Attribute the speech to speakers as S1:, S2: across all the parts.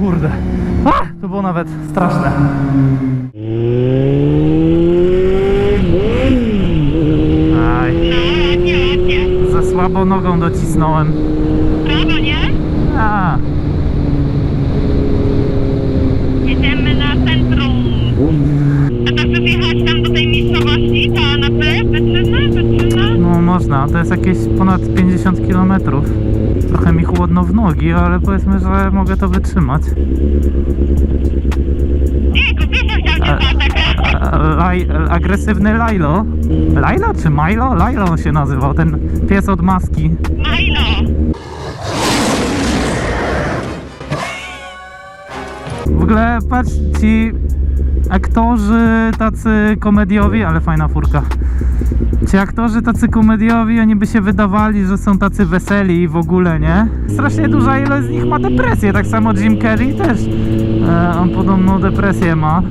S1: kurde. A, to było nawet straszne. Aj, za słabo nogą docisnąłem.
S2: Prawo, nie?
S1: A,
S2: to
S1: jest jakieś ponad 50 km. Trochę mi chłodno w nogi, ale powiedzmy, że mogę to wytrzymać.
S2: Nie, kupisz chciał cię zaatakować.
S1: A, Laj, agresywny Lilo. Lilo czy Milo? Lilo on się nazywał, ten pies od maski.
S2: Milo.
S1: W ogóle patrz ci aktorzy tacy komediowi, ale fajna furka. Ci aktorzy tacy komediowi, oni by się wydawali, że są tacy weseli w ogóle, nie? Strasznie duża ilość z nich ma depresję, tak samo Jim Carrey też. E, on podobną depresję ma.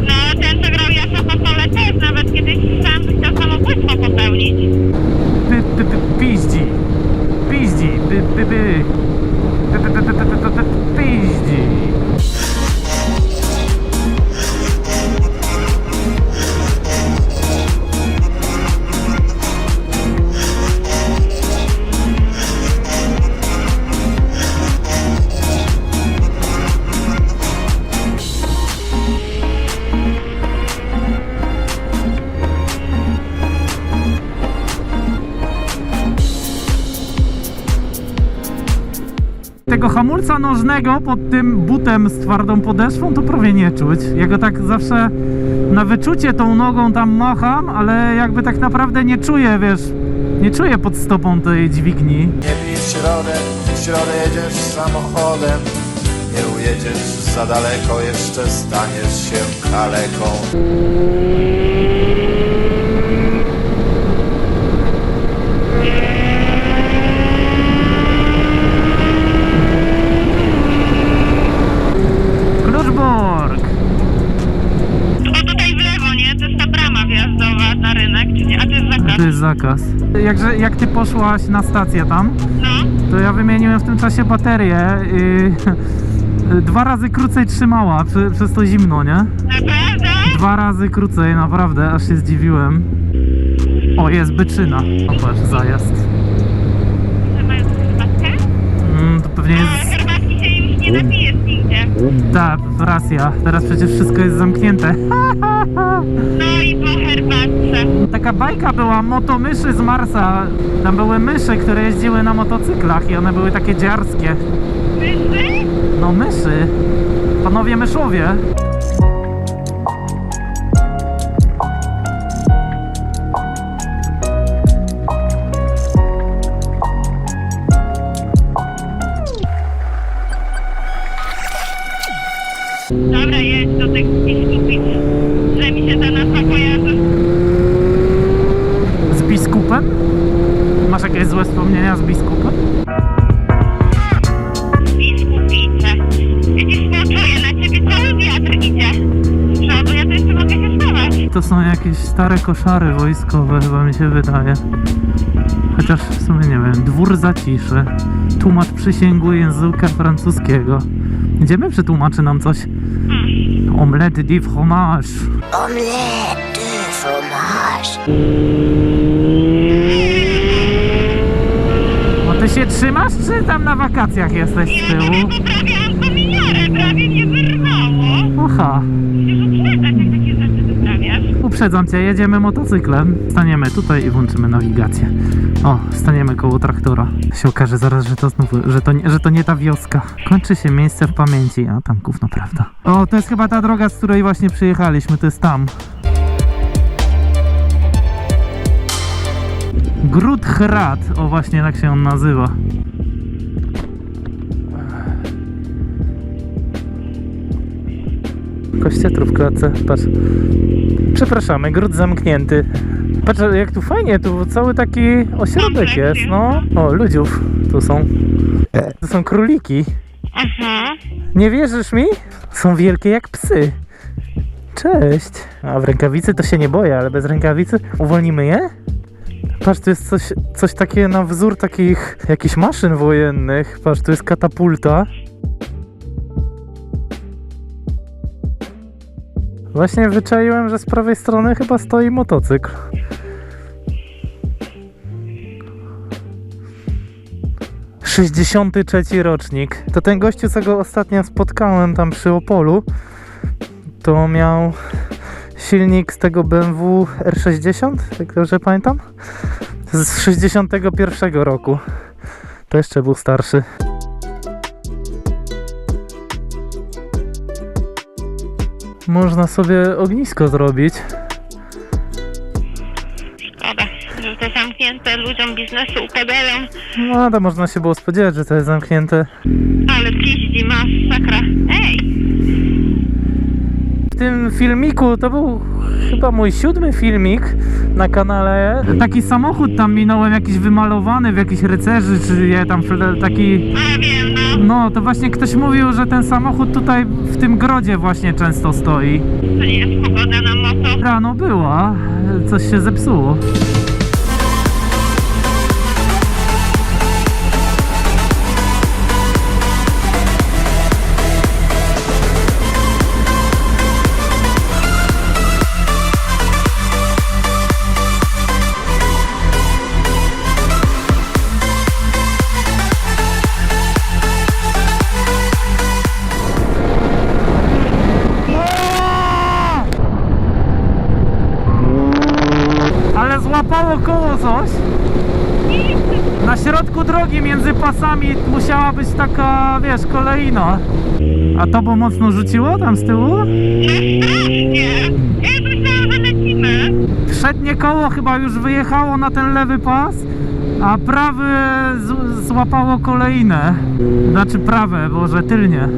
S2: No, ten co grał Jasa Popole też nawet kiedyś sam chciał samobójstwo popełnić.
S1: Py, py, py, piździ. Piździ. Py, py. Py, py, py, py, py, py, py, py, Piździ. Tego hamulca nożnego pod tym butem z twardą podeszwą to prawie nie czuć. Ja go tak zawsze na wyczucie tą nogą tam macham, ale jakby tak naprawdę nie czuję, wiesz, nie czuję pod stopą tej dźwigni.
S3: Nie bij w środę, w środę jedziesz samochodem Nie ujedziesz za daleko, jeszcze staniesz się kaleką
S2: zakaz.
S1: Jakże, jak ty poszłaś na stację tam,
S2: No.
S1: to ja wymieniłem w tym czasie baterię i dwa razy krócej trzymała przy, przez to zimno, nie?
S2: Naprawdę?
S1: Dwa razy krócej, naprawdę, aż się zdziwiłem. O, jest byczyna. O, patrz, zajazd. Mm, to pewnie jest...
S2: herbatki się już nie napijesz nigdzie.
S1: Tak, racja. Teraz przecież wszystko jest zamknięte.
S2: No i po herbatce.
S1: Taka bajka była, motomyszy z Marsa. Tam były myszy, które jeździły na motocyklach i one były takie dziarskie.
S2: Myszy?
S1: No myszy. Panowie myszowie.
S2: Dobra, jedź do tych biskupów. Że mi się ta nazwa kojarzy. To
S1: są jakieś stare koszary wojskowe, chyba mi się wydaje. Chociaż w sumie nie wiem. Dwór zaciszy. Tłumacz przysięgły języka francuskiego. Idziemy, przetłumaczy nam coś. Omelette de fromage.
S4: Omelette de fromage.
S1: No ty się trzymasz, czy tam na wakacjach jesteś z tyłu?
S2: Wyprawiasz.
S1: Uprzedzam cię, jedziemy motocyklem. Staniemy tutaj i włączymy nawigację. O, staniemy koło traktora. Się okaże zaraz, że to znów, że to, nie- że to nie ta wioska. Kończy się miejsce w pamięci, a tam gówno prawda. O, to jest chyba ta droga, z której właśnie przyjechaliśmy, to jest tam. Grudhrat, o właśnie tak się on nazywa. Kościetrów w klatce, patrz. Przepraszamy, gród zamknięty. Patrz, jak tu fajnie, tu cały taki ośrodek jest,
S2: jest.
S1: no. O, ludziów tu są. To są króliki.
S2: Aha.
S1: Nie wierzysz mi? Są wielkie jak psy. Cześć. A w rękawicy to się nie boję, ale bez rękawicy uwolnimy je? Patrz, tu jest coś, coś takie na wzór takich jakichś maszyn wojennych. Patrz, tu jest katapulta. Właśnie wyczaiłem, że z prawej strony chyba stoi motocykl. Sześćdziesiąty trzeci rocznik. To ten gościu, co go ostatnio spotkałem tam przy Opolu, to miał silnik z tego BMW R60, jak dobrze pamiętam, z 61 roku. To jeszcze był starszy. Można sobie ognisko zrobić.
S2: Szkoda, że to zamknięte, ludziom biznesu upadają,
S1: No, to można się było spodziewać, że to jest zamknięte.
S2: ale piździ masakra. Ej,
S1: W tym filmiku to był chyba mój siódmy filmik na kanale. Taki samochód tam minąłem, jakiś wymalowany w jakiś rycerzy, czy je tam fle- taki.
S2: a wiem, no,
S1: No, to właśnie ktoś mówił, że ten samochód tutaj w tym grodzie właśnie często stoi.
S2: to nie jest pogoda na moto.
S1: Rano była, coś się zepsuło. Ale złapało koło coś. Na środku drogi między pasami musiała być taka, wiesz, kolejna. A to bo mocno rzuciło tam z tyłu? Przednie koło chyba już wyjechało na ten lewy pas, a prawe z- złapało kolejne. Znaczy prawe, boże, tylnie.